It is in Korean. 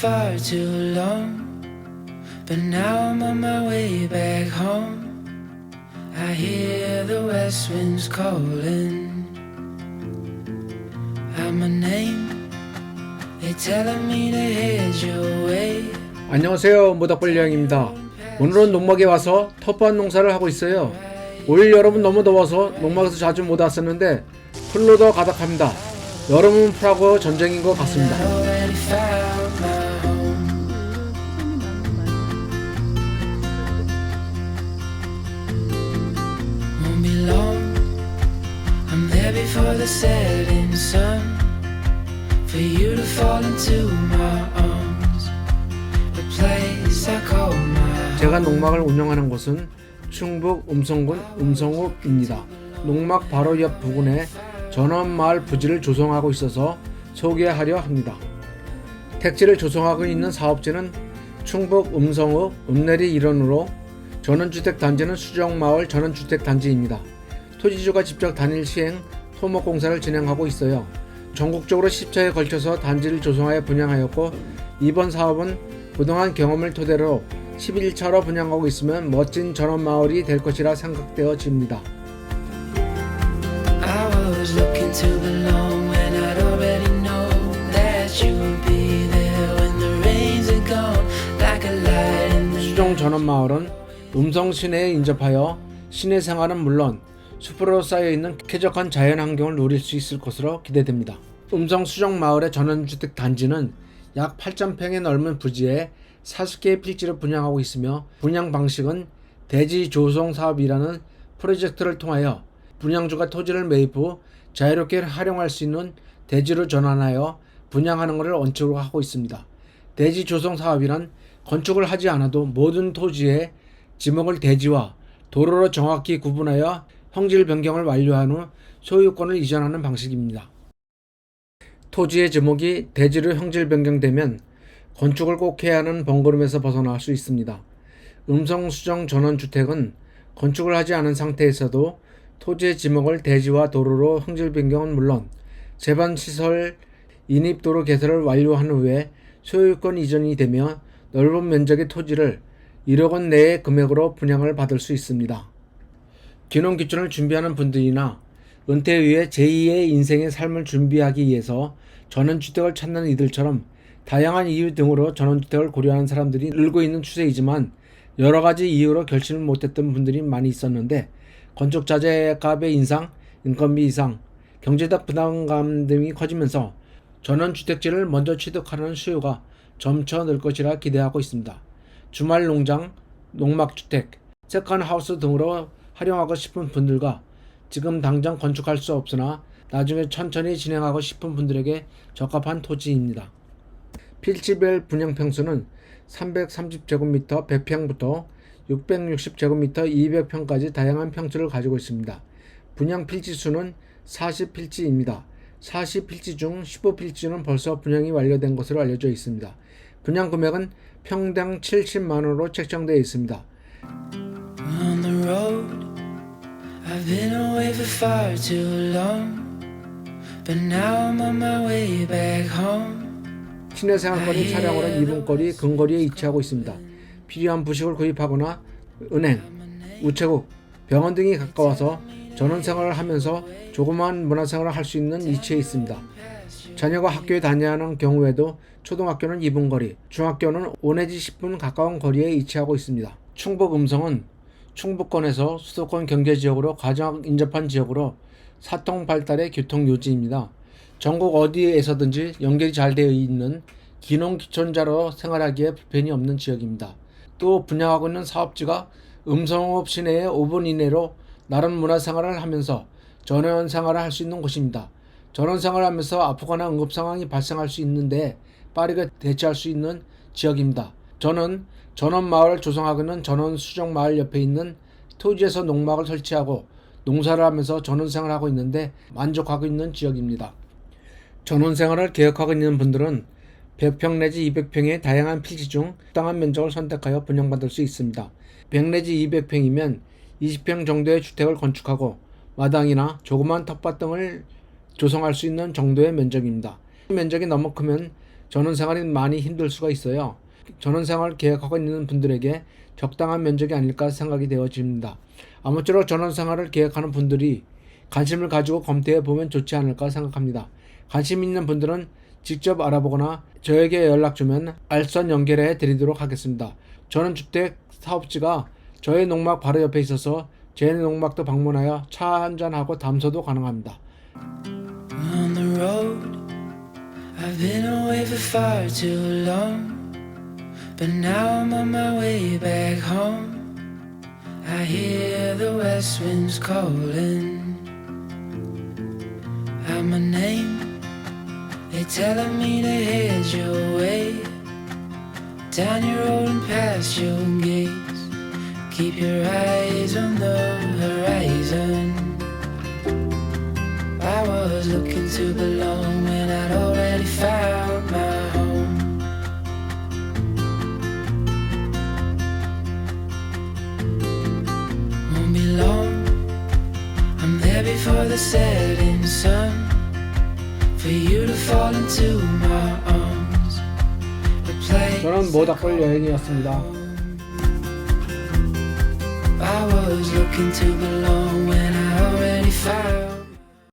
far too long. But now I'm on my way back home. I hear the west winds calling out my name. They're telling me to head your way. 안녕하세요 모닥불량입니다 오늘은 농막에 와서 텃밭 농사를 하고 있어요 올 여름은 너무 더워서 농막에서 자주 못 왔었는데 풀로도 가득합니다 여름은 풀하고 전쟁인 것 같습니다 Before the setting sun. For you to fall into my arms. The place I call my 제가 농막을 운영하는 곳은 충북 음성군 음성읍입니다 농막 바로 옆 부근에 전원마을 부지를 조성하고 있어서 소개하려 합니다 택지를 조성하고 있는 사업지는 충북 음성읍 읍내리 일원으로 전원주택 단지는 수정마을 전원주택 단지입니다. 토지주가 직접 단일 시행 토목 공사를 진행하고 있어요. 전국적으로 10차에 걸쳐서 단지를 조성하여 분양하였고 이번 사업은 그동안 경험을 토대로 11차로 분양하고 있으면 멋진 전원 마을이 될 것이라 생각되어집니다. The 수정 전원 마을은 음성 시내에 인접하여 시내 생활은 물론 숲으로 쌓여 있는 쾌적한 자연 환경을 누릴 수 있을 것으로 기대됩니다. 음성 수정 마을의 전원주택 단지는 약 8,000평의 넓은 부지에 40개의 필지를 분양하고 있으며 분양 방식은 대지 조성 사업이라는 프로젝트를 통하여 분양주가 토지를 매입 후 자유롭게 활용할 수 있는 대지로 전환하여 분양하는 것을 원칙으로 하고 있습니다. 대지 조성 사업이란 건축을 하지 않아도 모든 토지의 지목을 대지와 도로로 정확히 구분하여 형질 변경을 완료한 후 소유권을 이전하는 방식입니다. 토지의 지목이 대지로 형질 변경되면 건축을 꼭 해야 하는 번거로움에서 벗어날 수 있습니다. 음성 수정 전원 주택은 건축을 하지 않은 상태에서도 토지의 지목을 대지와 도로로 형질 변경은 물론 제반 시설 인입 도로 개설을 완료한 후에 소유권 이전이 되며 넓은 면적의 토지를 1억 원 내의 금액으로 분양을 받을 수 있습니다. 귀농 귀촌을 준비하는 분들이나 은퇴 후에 제2의 인생의 삶을 준비하기 위해서 전원주택을 찾는 이들처럼 다양한 이유 등으로 전원주택을 고려하는 사람들이 늘고 있는 추세이지만 여러 가지 이유로 결심을 못했던 분들이 많이 있었는데 건축 자재 값의 인상, 인건비 이상, 경제적 부담감 등이 커지면서 전원주택지를 먼저 취득하는 수요가 점차 늘 것이라 기대하고 있습니다. 주말 농장, 농막주택, 세컨하우스 등으로 활용하고 싶은 분들과 지금 당장 건축할 수 없으나 나중에 천천히 진행하고 싶은 분들에게 적합한 토지입니다. 필지별 분양 평수는 330제곱미터 100평부터 660제곱미터 200평까지 다양한 평수를 가지고 있습니다. 분양 필지 수는 40필지입니다. 40필지 중 15필지는 벌써 분양이 완료된 것으로 알려져 있습니다. 분양 금액은 평당 70만 원으로 책정되어 있습니다. I've been away for far too long. But now I'm on my way back home. 시내 생활권이 차량으로 2분 거리 근거리에 위치하고 있습니다. 필요한 부식을 구입하거나 은행, 우체국, 병원 등이 가까워서 전원 생활을 하면서 조그마한 문화생활을 할 수 있는 위치에 있습니다. 자녀가 학교에 다녀하는 경우에도 초등학교는 2분 거리, 중학교는 5 내지 10분 가까운 거리에 위치하고 있습니다. 충북 음성은 충북권에서 수도권 경제 지역으로 가장 인접한 지역으로 사통 발달의 교통 요지입니다. 전국 어디에서든지 연결이 잘 되어 있는 기농 기촌자로 생활하기에 불편이 없는 지역입니다. 또 분양하고 있는 사업지가 음성읍 시내에 5분 이내로 나름 문화생활을 하면서 전원 생활을 할 수 있는 곳입니다. 전원 생활을 하면서 아프거나 응급 상황이 발생할 수 있는데 빠르게 대처할 수 있는 지역입니다. 저는 전원 마을을 조성하고 있는 전원 수정 마을 옆에 있는 토지에서 농막을 설치하고 농사를 하면서 전원 생활을 하고 있는데 만족하고 있는 지역입니다. 전원 생활을 계획하고 있는 분들은 100평 내지 200평의 다양한 필지 중 적당한 면적을 선택하여 분양받을 수 있습니다. 100 내지 200평이면 20평 정도의 주택을 건축하고 마당이나 조그만 텃밭 등을 조성할 수 있는 정도의 면적입니다. 면적이 너무 크면 전원생활이 많이 힘들 수가 있어요. 전원생활 계획하고 있는 분들에게 적당한 면적이 아닐까 생각이 되어집니다. 아무쪼록 전원생활을 계획하는 분들이 관심을 가지고 검토해 보면 좋지 않을까 생각합니다. 관심 있는 분들은 직접 알아보거나 저에게 연락 주면 알선 연결해 드리도록 하겠습니다. 저는 주택 사업지가 저의 농막 바로 옆에 있어서 제 농막도 방문하여 차 한잔하고 담소도 가능합니다. on the road. I've been away for far too long, but now I'm on my way back home. I hear the west winds calling out my name. They're telling me to head your way down your road and past your gates. Keep your eyes on the horizon. I was looking to belong when I'd the setting sun. For you to fall into my arms. A place 저는 모닥불 여행이었습니다. I was looking to belong when I already found